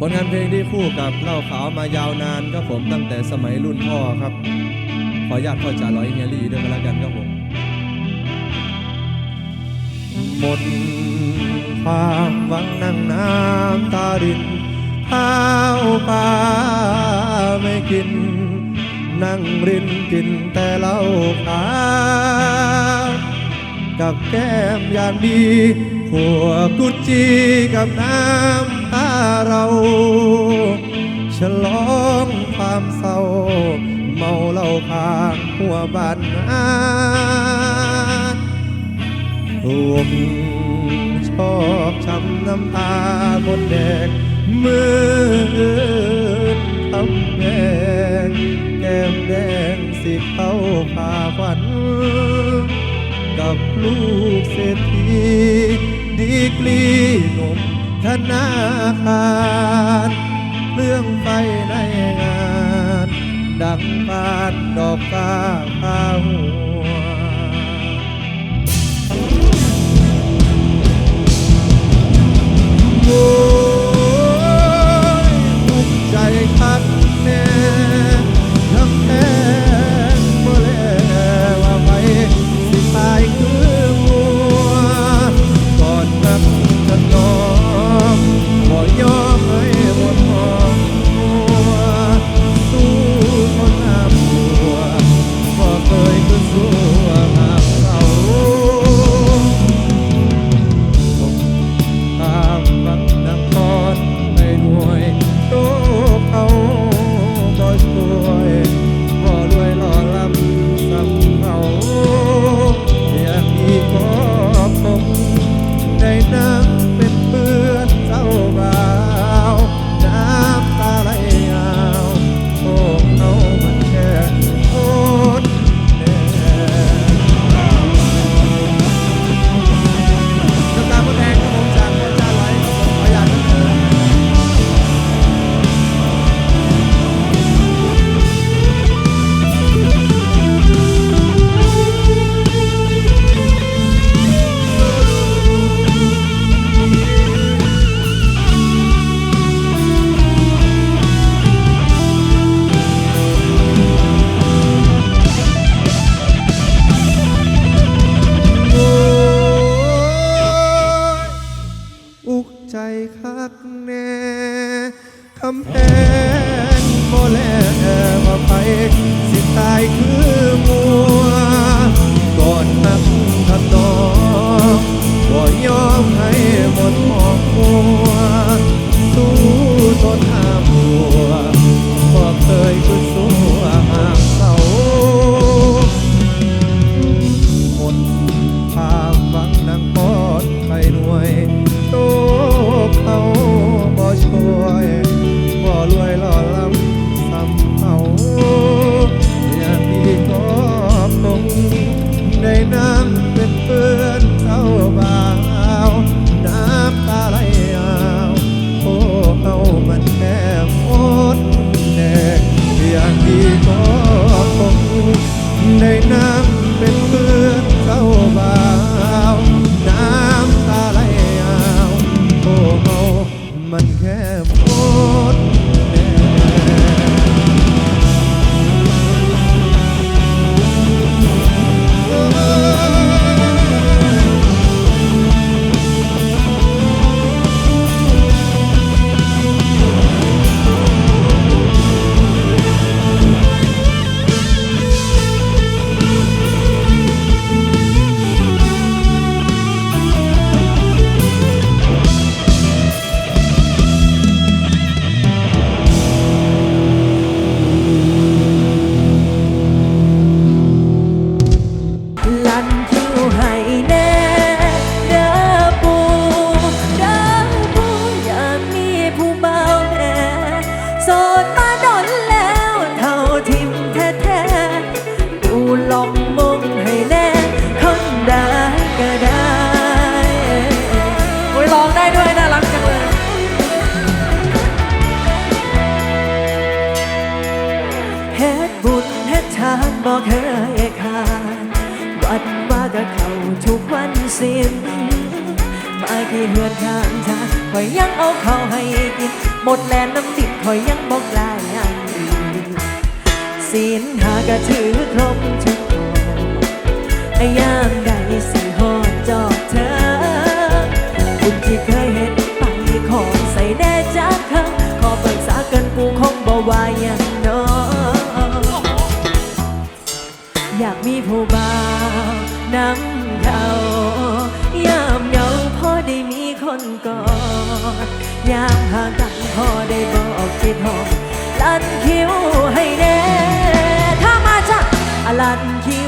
ผลงานเพลงที่คู่กับเล่าขาวมายาวนานก็ผมตั้งแต่สมัยรุ่นพ่อครับ ขอญาติพ่อจ่าร้อยเฮลี่ด้วยกันแล้วกันครับผมหมดความหวังนั่งน้ำตาดินข้าวปลาไม่กิน นั่งรินกินแต่เหล่าขาวกับแก้มอย่างดีขวดกุจีกับน้ำ เรา ฉลองความเศร้า เมาเหล้าข้างหัวบ้านอาถูกชอบช้ำน้ำตาบนแดงมือทำแดงแก้มแดงสิเข้าพาฝัน กับลูกเศรษฐีดีกรีหนุ่ม ธนาคารเรื่องไฟในงาน ดังปานดอกฟ้าฟ้าหัวโอ สิ้นมาคือเหือนทางทางคอยยังเอาเขาให้กิน หมดแลนน้ำติดคอยยังบอกลายอย่างสินหากะถือครบทุกข้อยาม ยามห่างกันพอได้บอกคิดหอมลันคิ้วให้แน่ถ้ามาจากลันคิ้ว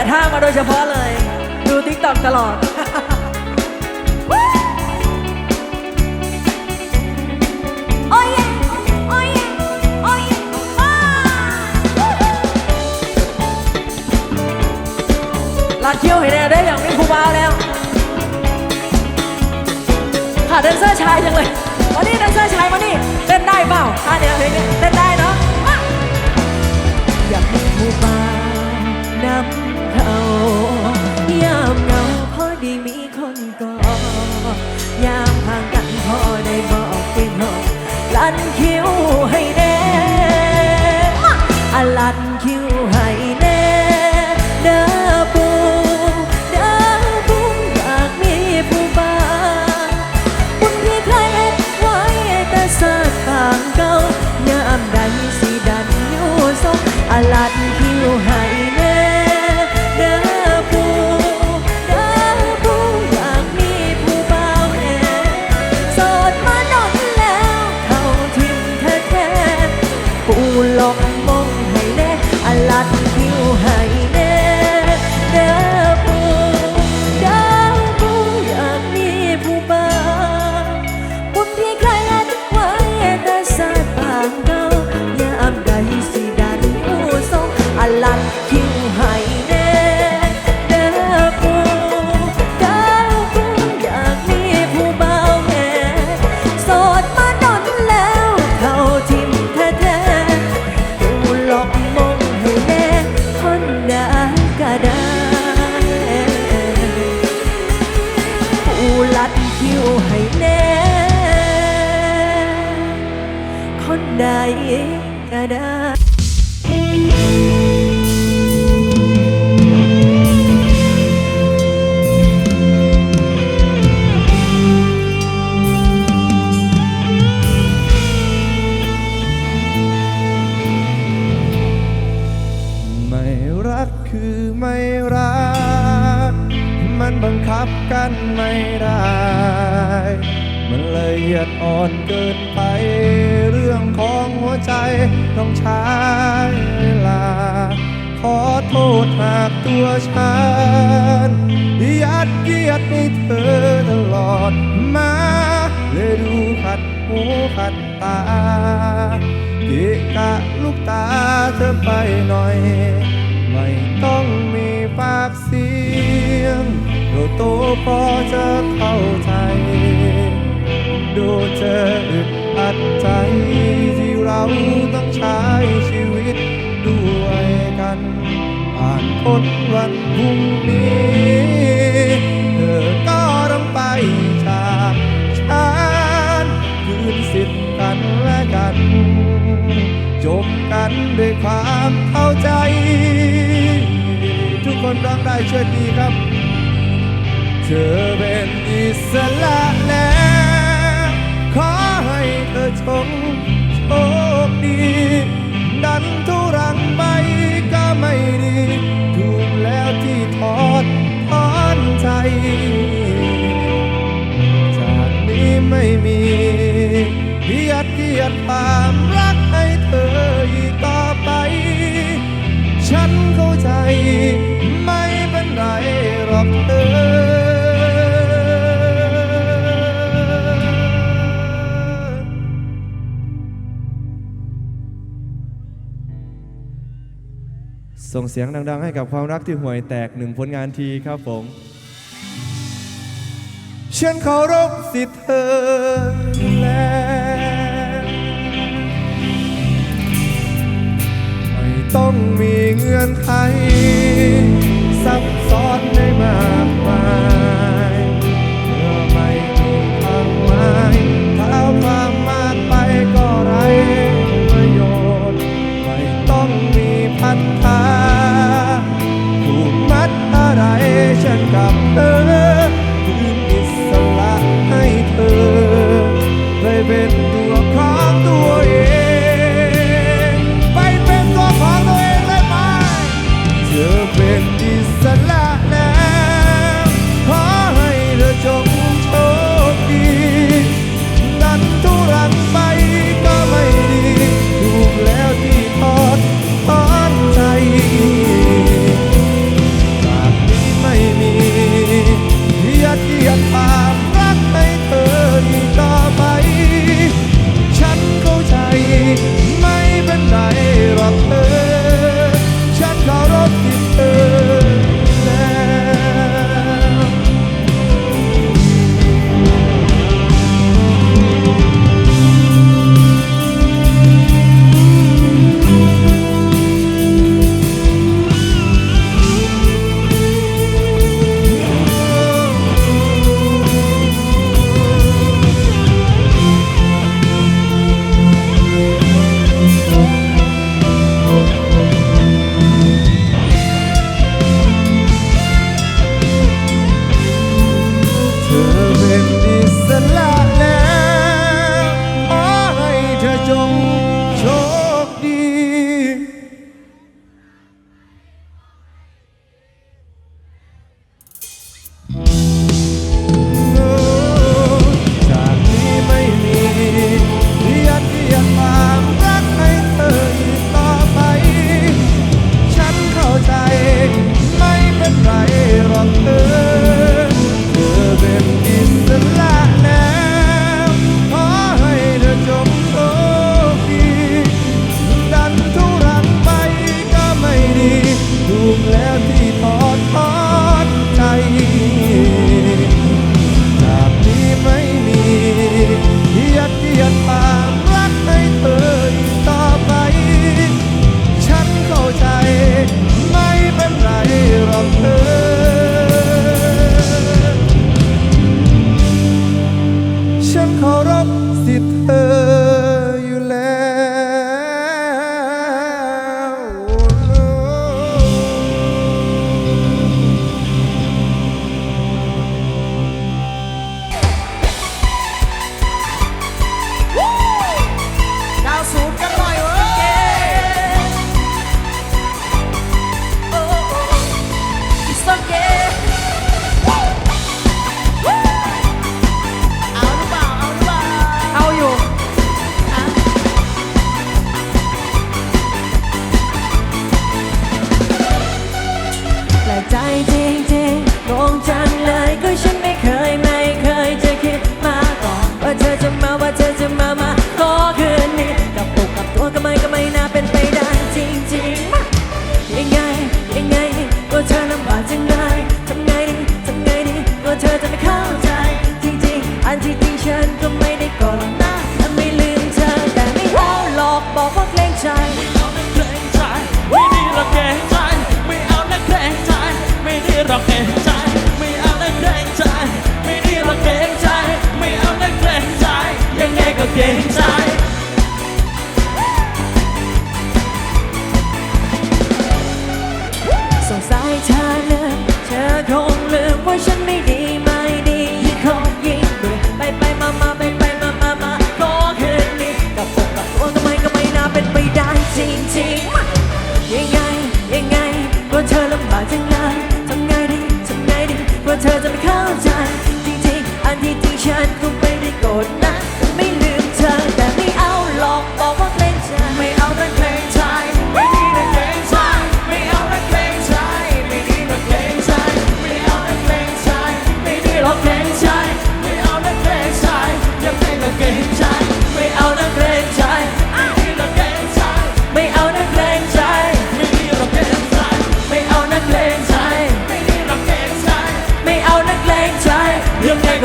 ะท่ามาโดยเฉพาะเลย ดูติ๊กต็อกตลอดโอ้ยโอ้ยโอ้ยอ้าลัดคิวให้แน่ได้อย่างนี้ครูบาแล้วขาดแดนเซอร์ชายจังเลยมานี่แดนเซอร์ชายมานี่เต้นได้เปล่าท่าเดียวเพลงนี้เต้นได้ ลันคิวให้แน่อะลันคิว ใดก็ได้ไม่รักคือไม่รัก มันบังคับกันไม่ได้ มันละเอียดอ่อนเกินไป วใจต้องใช้เวลา ขอโทษหากตัวฉันยัดเยียดให้เธอตลอดมาเลยดูขัดหูขัดตาเกะกะลูกตาเธอไปหน่อย ไม่ต้องมีปากเสียงเราโตพอจะเข้าใจ ดูเธออึดอัดใจ เราต้องใช้ชีวิตด้วยกัน ผ่านพ้นวันพรุ่งนี้เธอก็ต้องไปจากฉันคืนสิทธิ์กันและกัน จบกันด้วยความเข้าใจ ทุกคนร้องได้ช่วยดีครับ เธอเป็นอิสระแล้ว ขอให้เธอชง ใจ จากนี้ไม่มีเพียดเทียดความรักให้เธออีกต่อไป ฉันเข้าใจไม่เป็นไรหรอกเธอส่งเสียงดัง ๆ ให้กับความรักที่ห่วยแตกหนึ่งผลงานทีครับผม ฉันเคารพสิทธิ์เธอแล้วไม่ต้องมีเงื่อนไข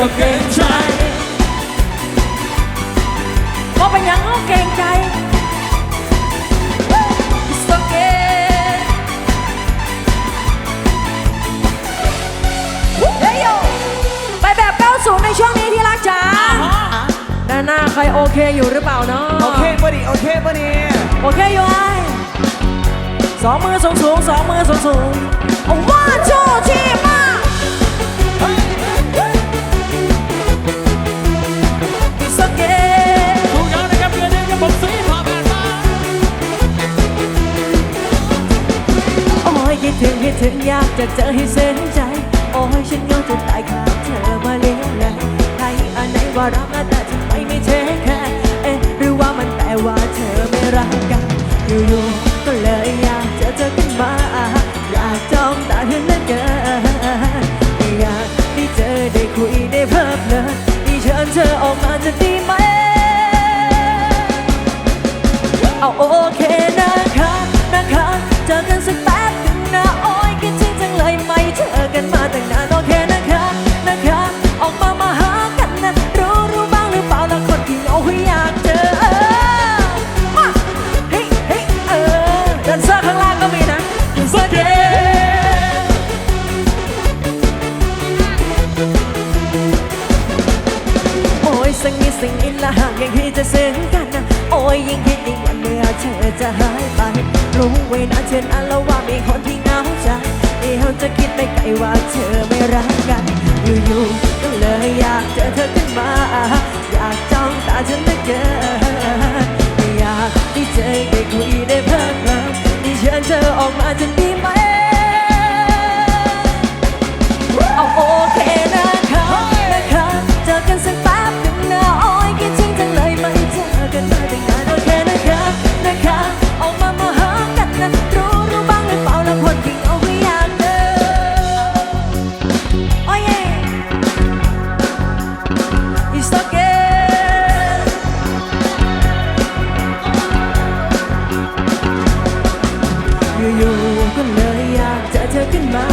ก็เกรงใจเพราเป็นย่างก็เกรงใจ It's okay เฮ้ยโยไปแบบเก้าสูงในช่วงนี้ที่รักจ๋าหน้าหน้าใครโอเคอยู่หรือเปล่าเนาะโอเคปะดิโอเคปะเนี่โอเคโยไอสองมือสูงสูงสองมือสูงสูงว้า two three ถึงอยากจะเจอให้เส้นใจ โอ้ยฉันยอมจะตายขาดเธอมาเลี้ยงแลใครอันไหนว่ารักแต่ทำไมไม่เทคแค่เอ๊ะหรือว่ามันแปลว่าเธอไม่รักกันอยู่ โอ้ยยิ่งคิดยิ่งวันเมื่อเธอจะหายไป รู้ไว้นะเช่นอันแล้วว่ามีคนที่เหงาใจเดี๋ยวจะคิดไปไกลว่าเธอไม่รักกัน อยู่ๆก็เลยอยากเจอเธอขึ้นมา อยากจ้องตาฉันเหลือเกินอยากได้เจอได้คุยได้เพิ่มเติมที่เชิญเธอออกมาจะดีไหมเอาโอเคนะ อยู่ๆก็เลยอยากเจอเธอขึ้นมา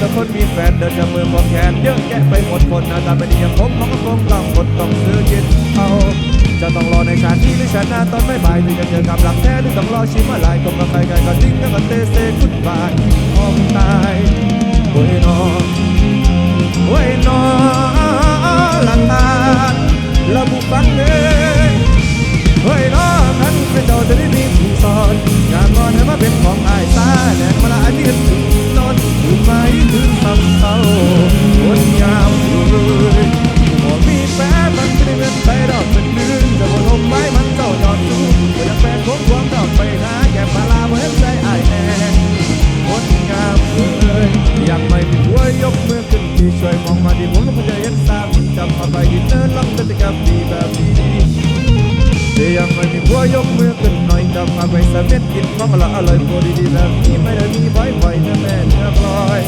แต่คนมีแฟนเดินจากมือของแขนเยอะแยะไปหมดคนหน้าตาไม่ดีอย่างผมมันก็คงต้องอดต้องซื้อกินเอาจะต้องรอในชาตินี้หรือชาติหน้าตอนไม่บ่ายถึงจะเจอกับหลักแท้หรือต้องรอชิมอะไรก็มาใครใครก็ทิ้งแล้วก็เตเซกุดบายออมตายโอ้ยนอโอ้ยนอหลังตาละบุฟังเลยเฮ้ยน้องนั้นเป็นเจ้าจะได้มีผู้สอนอยากงอนให้มาเป็นของอายตาแหลกมาละอายที่เห็ ไม้ถึงซ้ำเศร้าคนยาวเลยบ่มีแฟนมันไม่ได้เงินไปดอกเป็นเดือนจะบ่ลมไม้มันเจ้ายอดสูงก็ยังแฟนของความดอกไปหาแก่มาลาเหมือนใจอายแน่คนงามเลยยังไม่มีหัวยกมือขึ้นที่ช่วยมองมาที่ผมแล้วคุณจะเห็นซ้ำจำมาไปดินเนินลำเป็นกับดีแบบนี้แต่ยังไม่มีผัวยกมือ สเม็ดกินของละอร่อยโดีดีแบบนี้ไม่ได้มีบ่อยๆนะแม่เนื้อพลอย